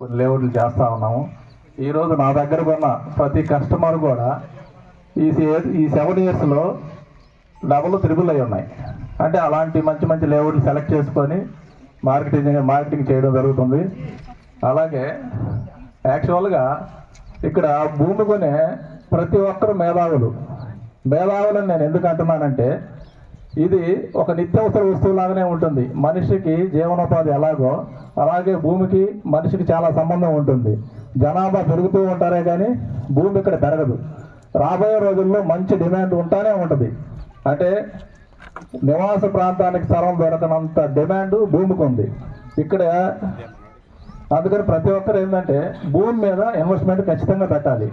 కొన్ని లేఅవుట్లు చేస్తూ ఉన్నాము. ఈరోజు నా దగ్గర ఉన్న ప్రతి కస్టమర్ కూడా ఈ సే- ఈ సెవెన్ ఇయర్స్లో డబుల్ త్రిబుల్ అయి ఉన్నాయి. అంటే అలాంటి మంచి మంచి లేఅవుట్లు సెలెక్ట్ చేసుకొని మార్కెటింగ్ మార్కెటింగ్ చేయడం జరుగుతుంది. అలాగే యాక్చువల్గా ఇక్కడ భూమి కొనే ప్రతి ఒక్కరు మేధావులు. మేధావులని నేను ఎందుకు అంటున్నానంటే ఇది ఒక నిత్యావసర వస్తువులాగానే ఉంటుంది. మనిషికి జీవనోపాధి ఎలాగో అలాగే భూమికి మనిషికి చాలా సంబంధం ఉంటుంది. జనాభా పెరుగుతూ ఉంటారే కానీ భూమి ఇక్కడ పెరగదు. రాబోయే రోజుల్లో మంచి డిమాండ్ ఉంటానే ఉంటుంది. అంటే నివాస ప్రాంతానికి స్థలం దొరకనంత డిమాండ్ భూమికి ఉంది. ఇక్కడ అందుకని ప్రతి ఒక్కరు ఏంటంటే భూమి మీద ఇన్వెస్ట్మెంట్ ఖచ్చితంగా పెట్టాలి.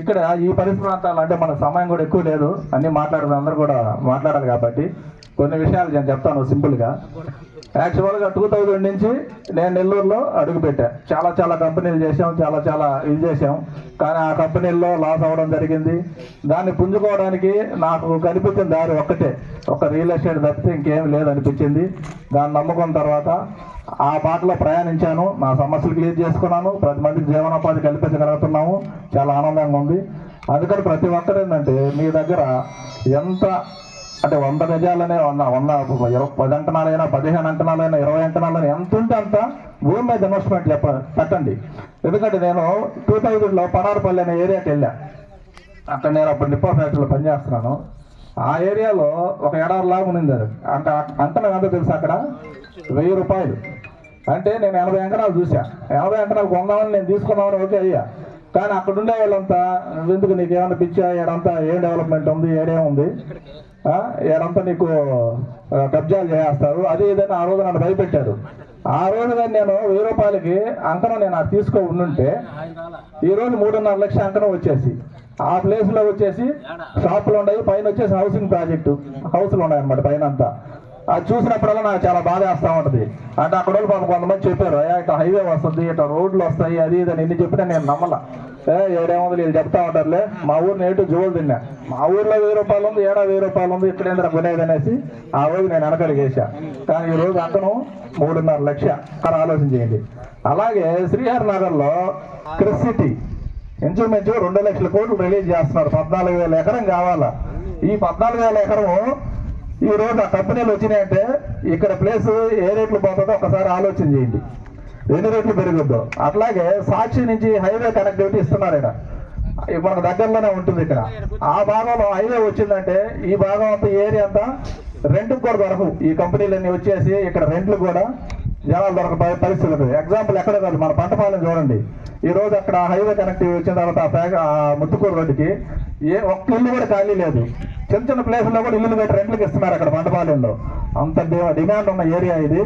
ఇక్కడ ఈ పరిసర ప్రాంతాలు అంటే మన సమయం కూడా ఎక్కువ లేదు. అన్నీ మాట్లాడదు అందరూ కూడా మాట్లాడాలి కాబట్టి కొన్ని విషయాలు నేను చెప్తాను సింపుల్గా. యాక్చువల్గా టూ థౌజండ్ నుంచి నేను నెల్లూరులో అడుగుపెట్టా. చాలా చాలా కంపెనీలు చేసాం చాలా చాలా ఇది చేసాం కానీ ఆ కంపెనీల్లో లాస్ అవ్వడం జరిగింది. దాన్ని పుంజుకోవడానికి నాకు కనిపించిన దారి ఒక్కటే. ఒక రియల్ ఎస్టేట్ తప్పితే ఇంకేం లేదనిపించింది. దాన్ని నమ్ముకున్న తర్వాత ఆ బాటలో ప్రయాణించాను. నా సమస్యలు క్లియర్ చేసుకున్నాను. ప్రతి మందికి జీవనోపాధి కల్పించగలుగుతున్నాము. చాలా ఆనందంగా ఉంది. అందుకని ప్రతి ఒక్కరు ఏంటంటే మీ దగ్గర ఎంత అంటే వంద గజాలనే వంద వంద ఇరవై పది అంకణాలైనా పదిహేను అంకణాలైనా ఇరవై అంకణాలైనా ఎంత ఉంటే అంత భూమి మీద ఇన్వెస్ట్మెంట్ చెప్ప పెట్టండి. ఎందుకంటే నేను టూ థౌజండ్లో పనారపల్లి అనే ఏరియాకి వెళ్ళా. అక్కడ నేను అప్పుడు నిప్పా ఫ్యాక్టరీలో పనిచేస్తున్నాను. ఆ ఏరియాలో ఒక ఎడారి లాగా ఉంది అది. అంట అంకణం ఎంత తెలుసు అక్కడ? వెయ్యి రూపాయలు. అంటే నేను ఎనభై అంకణాలు చూసా ఎనభై అంకణాలు కొందామని నేను తీసుకుందామని ఓకే అయ్యా. కానీ అక్కడ ఉండే వాళ్ళంతా ఎందుకు నీకు ఏమైనా పిచ్చా ఏడంతా ఏం డెవలప్మెంట్ ఉంది ఏడేముంది? ఉంది ఏడంతా నీకు కబ్జాలు చేస్తారు అది ఏదైనా ఆ రోజు నన్ను భయపెట్టారు. ఆ రోజు కానీ నేను వెయ్యి రూపాయలకి అంకణం నేను అది తీసుకో ఉండుంటే ఈ రోజు మూడున్నర లక్షల అంకణం వచ్చేసి ఆ ప్లేస్లో వచ్చేసి షాపులు ఉన్నాయి పైన వచ్చేసి హౌసింగ్ ప్రాజెక్టు హౌస్లు ఉన్నాయి అన్నమాట పైన అంతా. అది చూసినప్పుడల్లా నాకు చాలా బాధ వేస్తూ ఉంటది. అంటే అక్కడ వాళ్ళు పాపం కొంతమంది చెప్పారు అయ్యా ఇట్లా హైవే వస్తుంది ఇట్లా రోడ్లు వస్తాయి అది ఇది అని ఎన్ని చెప్పినా నేను నమ్మల. ఏ ఏడేముంది వీళ్ళు చెప్తా ఉంటారులే మా ఊరు నేటు జోలు తిన్నా. మా ఊర్లో వెయ్యి రూపాయలు ఉంది ఏడా వెయ్యి రూపాయలు ఉంది ఇక్కడ ఏంద్ర కొనేది అనేసి ఆ రోజు నేను వెనకడిగేసా కానీ ఈ రోజు అతను మూడున్నర లక్ష. అక్కడ ఆలోచన చేయండి. అలాగే శ్రీహరి నగర్లో క్రిస్ సిటీ ఇంచుమించు రెండు లక్షల కోట్లు రిలీజ్ చేస్తున్నారు. పద్నాలుగు వేల ఎకరం కావాలా. ఈ పద్నాలుగు వేల ఎకరం ఈ రోజు ఆ కంపెనీలు వచ్చినాయంటే ఇక్కడ ప్లేస్ ఏ రేట్లు పోతుందో ఒకసారి ఆలోచన చేయండి. ఎన్ని రేట్లు పెరుగుద్దో. అట్లాగే సాక్షి నుంచి హైవే కనెక్టివిటీ ఇస్తున్నారు ఇక్కడ మనకు దగ్గరలోనే ఉంటుంది ఇక్కడ. ఆ భాగంలో హైవే వచ్చిందంటే ఈ భాగం అంతా ఏరియా అంతా రెంట్కి కూడా దొరకవు. ఈ కంపెనీలన్నీ వచ్చేసి ఇక్కడ రెంట్లు కూడా జనాలు దొరక పరిస్థితి ఉంటుంది ఎగ్జాంపుల్ ఎక్కడ కాదు మన పంటపాలెం చూడండి. ఈ రోజు అక్కడ హైవే కనెక్టివ్ వచ్చిన తర్వాత ఆ ఫ్యాక్ ఆ ముత్తుకూరు రోడ్డుకి ఏ ఒక్క ఇల్లు కూడా ఖాళీ లేదు. చిన్న చిన్న ప్లేసుల్లో కూడా ఇల్లు కట్టి రెంట్లకు ఇస్తున్నారు అక్కడ పంటపాలెంలో అంత డిమాండ్ ఉన్న ఏరియా ఇది.